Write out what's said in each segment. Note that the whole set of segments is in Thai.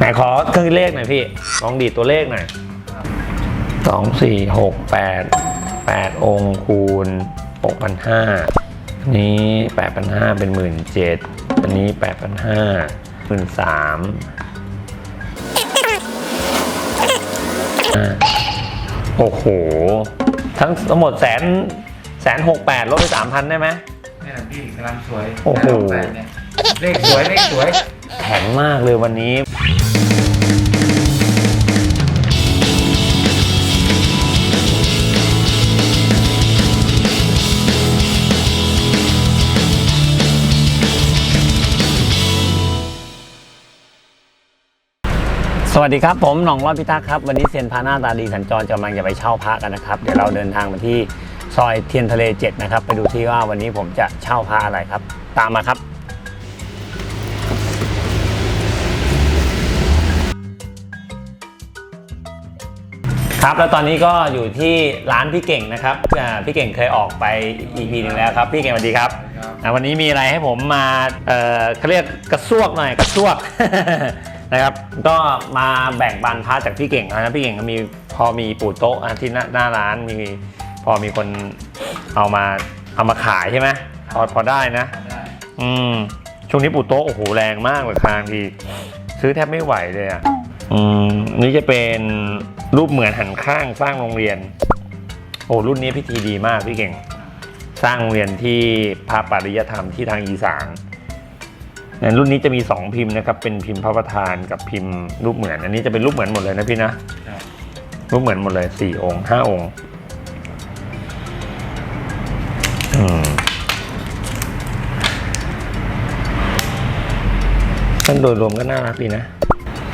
ไหนขอเครื่องเลขหน่อยพี่ลองดีดตัวเลขหน่อยสองสี่หกแปดแปดองค์คูณหกพันห้าอันนี้แปดพันห้าเป็นหมื่นเจ็ดอันนี้แปดพันห้าหมื่นสามโอ้โห ทั้งทั้งหมดแสนแสนหกแปดลดไปสามพันได้ไหมนี่แหละพี่กำลังสวยโอ้โหแปดเนี่ยเลขสวย เลขสวย แข็งมากเลยวันนี้ สวัสดีครับ ผมหน่องรอดพิทักษ์ครับ วันนี้เซียนพาหน้าตาดีสัญจรกำลังจะไปเช่าพระกันนะครับ เดี๋ยวเราเดินทางมาที่ซอยเทียนทะเล7นะครับ ไปดูที่ว่าวันนี้ผมจะเช่าพระอะไรครับ ตามมาครับ ครับแล้วตอนนี้ก็อยู่ที่ร้านพี่เก่งนะครับอ่าพี่เก่งเคยออกไป EP หนึ่งแล้วครับ พี่เก่งสวัสดีครับครับอ่าวันนี้มีอะไรให้ผมมาเอ่อเขาเรียกกระซวกหน่อยกระซวก นะครับ ก็มาแบ่งปันพระจากพี่เก่งนะพี่เก่งก็มีพอมีปู่โต๊ะอะที่หน้าหน้าร้านมีพอมีคนเอามาเอามาขายใช่ไหมพอพอได้นะได้อืมช่วงนี้ปู่โต๊ะโอ้โหแรงมากเลยคางทีซื้อแทบไม่ไหวเลยอะอืมนี่จะเป็นรูปเหมือนหันข้างสร้างโรงเรียน โอ้รุ่นนี้พิธีดีมากพี่เก่ง สร้างโรงเรียนที่พระปริยธรรมที่ทางอีสานเนี่ย รุ่นนี้จะมี 2 พิมพ์นะครับ เป็นพิมพ์พระประธานกับพิมพ์รูปเหมือน อันนี้จะเป็นรูปเหมือนหมดเลยนะพี่นะครับรูปเหมือนหมดเลยสี่องค์ห้าองค์อืมท่านโดยรวมก็น่ารักดีนะ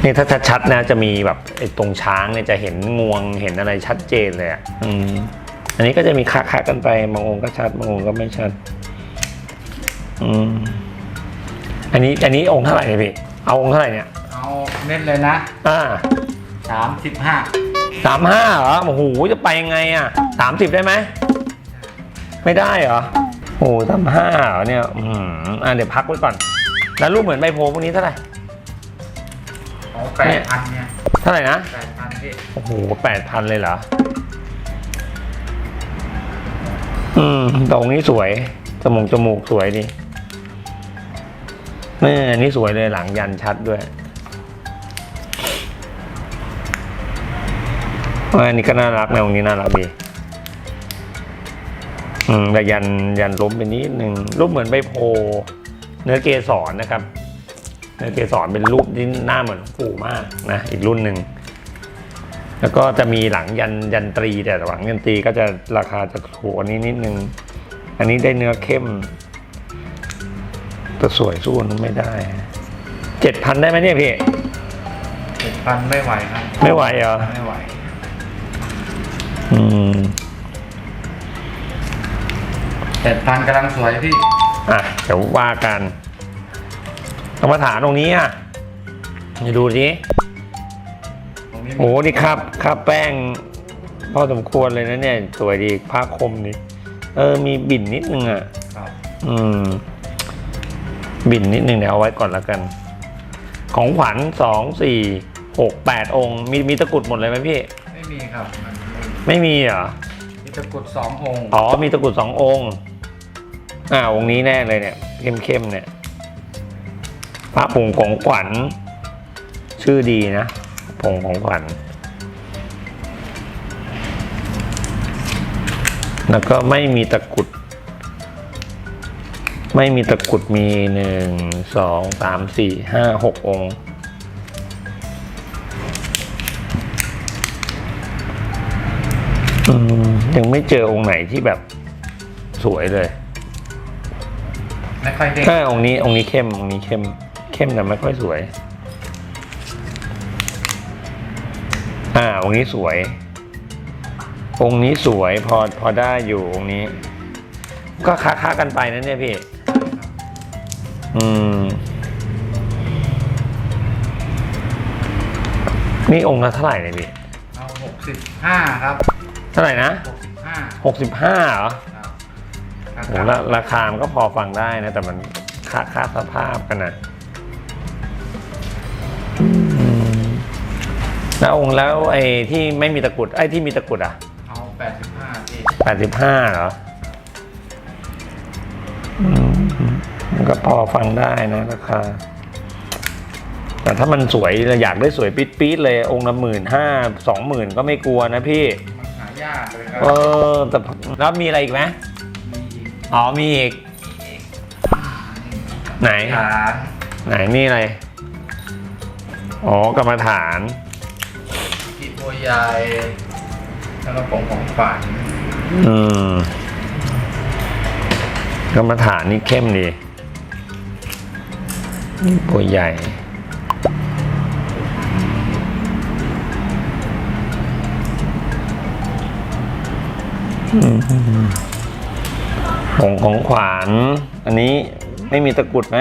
นี่ถ้าชัดๆนะจะมีแบบไอ้ตรงช้างเนี่ยจะเห็นงวงเห็นอะไรชัดเจนเลยอะอืมอันนี้ก็จะมีคาๆกันไปบางองค์ก็ชัดบางองค์ก็ไม่ชัด อืม อันนี้อันนี้องค์เท่าไหร่เนี่ยพี่ เอาองค์เท่าไหร่เนี่ย เอาเม็ดเลยนะอ่าสามสิบห้าสามห้าเหรอ โอ้โห จะไปยังไงอะสามสิบได้ไหม ไม่ได้เหรอ โอ้โหสามห้าเหรอเนี่ย อืมอะเดี๋ยวพักไว้ก่อน แล้วรูปเหมือนใบโพพวกนี้เท่าไหร่ เอาแปดพันเนี่ยเท่าไหร่นะ แปดพันพี่โอ้โหแปดพันเลยเหรอ อืมตรงนี้สวย จมูกจมูกสวยดี นี่อันนี้สวยเลยหลังยันชัดด้วยอันนี้ก็น่ารักนะตรงนี้น่ารักดีอืมแต่ยันยันล้มไปนิดนึงรูปเหมือนใบโพเนื้อเกสรนะครับ เนื้อเกสรเป็นรูปที่หน้าเหมือนปู่มากนะอีกรุ่นหนึ่งแล้วก็จะมีหลังยันยันตรีแต่หลังยันตรีก็จะราคาจะถูกกว่านี้นิดนึง อันนี้ได้เนื้อเข้ม แต่สวยสู้อันนั้นไม่ได้เจ็ดพันได้ไหมเนี่ยพี่เจ็ดพันไม่ไหวครับ ไม่ไหวเหรอ ไม่ไหว อืมเจ็ดพันกำลังสวยพี่ อะ เดี๋ยวว่ากันกรรมฐานตรงนี้อะมาดูสิตรงนี้โอ้โหนี่ครับครับแป้งพอสมควรเลยนะเนี่ย สวยดีผ้าคมนี่ เออ มีบิ่นนิดนึงอะ ครับ อืม บินนิดนึงเดี๋ยวเอาไว้ก่อนแล้วกัน ของขวัญสองสี่หกแปดองค์ มีมีตะกรุดหมดเลยไหมพี่ ไม่มีครับมันไม่ไม่มีเหรอ มีตะกรุดสององค์อ๋อมีตะกรุดสององค์ อ่าองค์นี้แน่เลยเนี่ยเข้มๆเนี่ยพระผงของขวัญ ชื่อดีนะผงของขวัญ แล้วก็ไม่มีตะกรุด ไม่มีตะกรุดมีหนึ่งสองสามสี่ห้าหกองค์อืมยังไม่เจอองค์ไหนที่แบบสวยเลย ไม่ค่อยเด้งถ้าองค์นี้องค์นี้เข้มองค์นี้เข้ม เข้มแต่ไม่ค่อยสวย อ่าองค์นี้สวย องค์นี้สวยพอพอได้อยู่องค์นี้ ก็ค้าค้ากันไปนะเนี่ยพี่ อืม นี่องค์ละเท่าไหร่เนี่ยพี่เอาหกสิบห้าครับเท่าไหร่นะหกสิบห้าหกสิบห้าเหรอครับโหราราคามันก็พอฟังได้นะ แต่มันค่าค่าสภาพกันนะอืมแล้วองค์แล้วไอ้ที่ไม่มีตะกรุดไอ้ที่มีตะกรุดอะเอาแปดสิบห้าพี่แปดสิบห้าเหรออื ก็พอฟังได้นะราคา แต่ถ้ามันสวยอยากได้สวยปี๊ดๆเลยองค์ละหมื่นห้าสองหมื่นก็ไม่กลัวนะพี่มันหายากเลยครับเออแต่แล้วมีอะไรอีกไหมมีอีกอ๋อมีอีก ไหนฐานไหนนี่อะไร อ๋อกรรมฐาน กีบัวใหญ่แล้วก็ผงของฝันอืมกรรมฐานนี่เข้มดี ตัวใหญ่อืมของของขวาน อันนี้ไม่มีตะกรุดไหม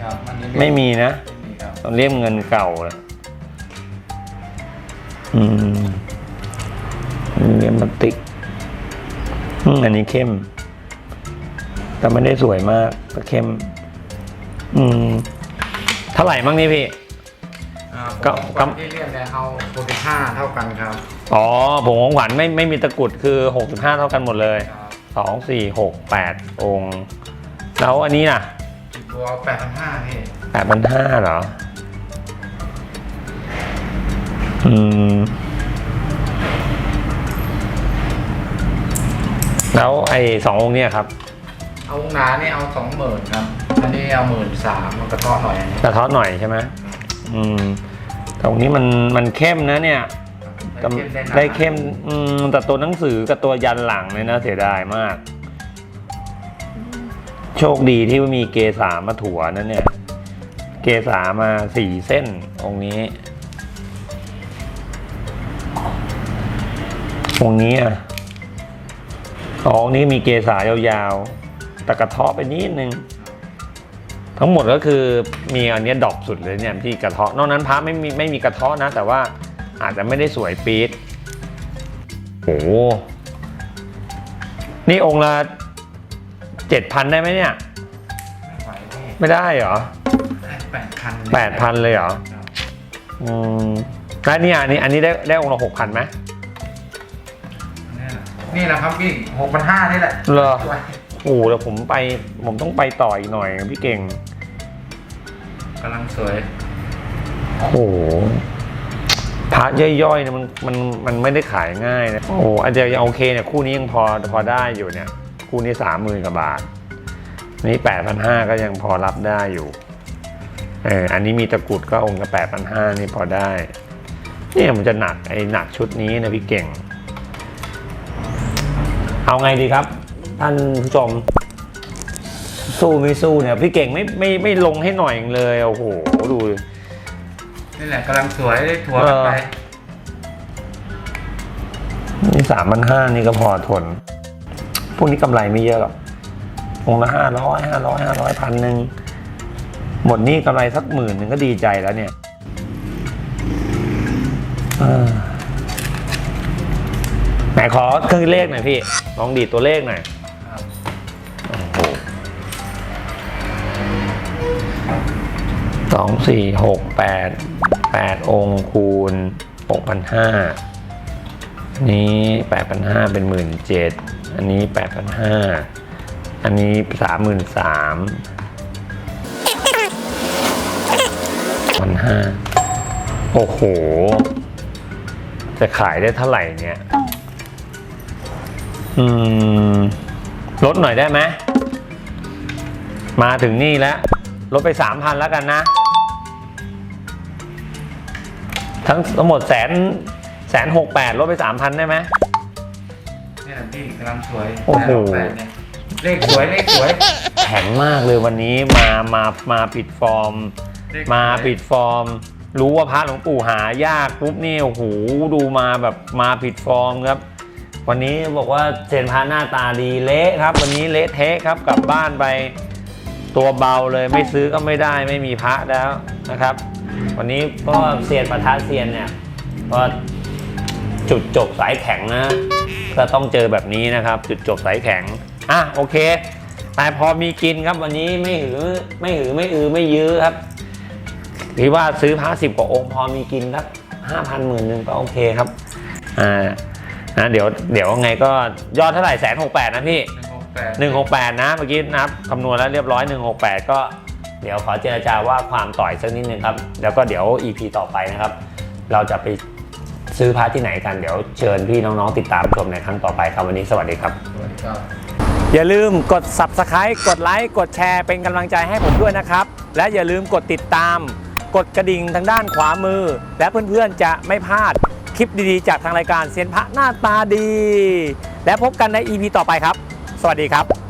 ครับอันนี้ไม่มีนะไม่มีครับเลี่ยมเงินเก่าเลยอืมเลี่ยมพลาสติกอืมอันนี้เข้ม แต่ไม่ได้สวยมากแต่เข้ม อืมเท่าไหร่บ้างนี่พี่ อ่าก็ผงของขวัญที่เรียกเนี่ยเอาหกสิบห้าเท่ากันครับอ๋อผงของขวัญไม่ไม่มีตะกรุดคือหกสิบห้าเท่ากันหมดเลย ครับสองสี่หกแปดองค์ แล้วอันนี้น่ะกีบัวแปดพันห้าพี่แปดพันห้าเหรอ อืม แล้วไอ้สององค์เนี่ยครับ เอาหนานี่เอาสองหมื่นครับ อันนี้เอาหมื่นสามมันกระเทาะหน่อยอันนี้กระเท้อหน่อยใช่ไหมอืมแต่องค์นี้มันมันเข้มนะเนี่ยได้เข้มได้หนาได้เข้มอืมแต่ตัวหนังสือกับตัวยันหลังเนี่ยนะเสียดายมาก โชคดีที่มีเกสามาถั่วนั่นเนี่ย เกสามาสี่เส้นองค์นี้องค์นี้อะอ๋อองค์นี้มีเกสายาวๆแต่กระเทาะไปนิดนึง ทั้งหมดก็คือมีอันเนี้ยดรอปสุดเลยเนี่ยที่กระเทาะ นอกนั้นพระไม่มีไม่มีกระเทาะนะ แต่ว่าอาจจะไม่ได้สวยปี๊ดโอ้โหนี่องค์ละเจ็ดพันได้ไหมเนี่ยไม่ไหวพี่ไม่ได้เหรอแปดพันแปดพันเลยเหรออืมแล้วเนี่ยอันนี้อันนี้ได้ได้องค์ละหกพันไหมนี่แหละครับพี่หกพันห้านี่แหละเหรอสวย โอ้โหแล้วผมไปผมต้องไปต่ออีกหน่อยพี่เก่งกำลังสวย โอ้โหพระย่อยๆเนี่ยมันมันมันไม่ได้ขายง่ายนะโอ้โหอาจจะยังโอเคเนี่ยคู่นี้ยังพอพอได้อยู่เนี่ย คู่นี้สามหมื่นกว่าบาทอันนี้แปดพันห้าก็ยังพอรับได้อยู่เอออันนี้มีตะกรุดก็องค์ละแปดพันห้านี่พอได้ เนี่ยมันจะหนักไอ้หนักชุดนี้นะพี่เก่ง เอาไงดีครับ ท่านผู้ชมสู้ไม่สู้เนี่ย พี่เก่งไม่ไม่ไม่ลงให้หน่อยเลยโอ้โหดูนี่แหละกำลังสวยได้ถั่วกันไปเออนี่สามพันห้านี่ก็พอทน พวกนี้กำไรไม่เยอะหรอกองค์ละห้าร้อยห้าร้อยห้าร้อยพันหนึ่งหมดนี่กำไรสักหมื่นหนึ่งก็ดีใจแล้วเนี่ยเออไหนขอเครื่องเลขหน่อยพี่ ลองดีดตัวเลขหน่อย สองสี่หกแปดแปดองค์คูณหกพันห้านี้แปดพันห้าเป็นหมื่นเจ็ดอันนี้แปดพันห้าอันนี้สามหมื่นสามพันห้าโอ้โห จะขายได้เท่าไหร่เนี่ย อืม ลดหน่อยได้ไหม มาถึงนี่แล้ว ลดไปสามพันแล้วกันนะ ทั้งทั้งหมดแสนแสนหกแปดลดไปสามพันได้ไหมนี่แหละพี่กำลังสวยโอ้โห แปดเนี่ยเลขสวยเลขสวยแข็งมากเลยวันนี้มามามาปิดฟอร์ม เลขสวยมาปิดฟอร์ม รู้ว่าพระหลวงปู่หายากปุ๊บนี่โอ้โหดูมาแบบมาผิดฟอร์มครับ วันนี้บอกว่าเซยนพระหน้าตาดีเละครับ วันนี้เละเทะครับกลับบ้านไปตัวเบาเลยไม่ซื้อก็ไม่ได้ไม่มีพระแล้วนะครับ วันนี้ก็เซียนประทะเซียนเนี่ยก็จุดจบสายแข็งนะ ก็ต้องเจอแบบนี้นะครับ จุดจบสายแข็ง อะโอเค แต่พอมีกินครับวันนี้ไม่หือไม่หือไม่อือไม่ยื้อครับพี่ว่าซื้อพระสิบกว่าองค์พอมีกินสักห้าพันหมื่นหนึ่งก็โอเคครับ อ่านะเดี๋ยวเดี๋ยวไงก็ยอดเท่าไหร่แสนหกแปดนะพี่หนึ่งหกแปด168นะ เมื่อกี้นับคำนวณแล้วเรียบร้อย168ก็ เดี๋ยวขอเจรจาว่าความต่อยสักนิดนึงครับ แล้วก็เดี๋ยว EP ต่อไปนะครับ เราจะไปซื้อพาร์ทที่ไหนกันเดี๋ยวเชิญพี่น้องๆติดตามชมในครั้งต่อไปครับวันนี้สวัสดีครับ สวัสดีครับ อย่าลืมกด Subscribe กดไลค์กดแชร์เป็นกำลังใจให้ผมด้วยนะครับ และอย่าลืมกดติดตาม กดกระดิ่งทางด้านขวามือ และเพื่อนๆจะไม่พลาดคลิปดีๆ จากทางรายการเซียนพระหน้าตาดี และพบกันใน EP ต่อไปครับ สวัสดีครับ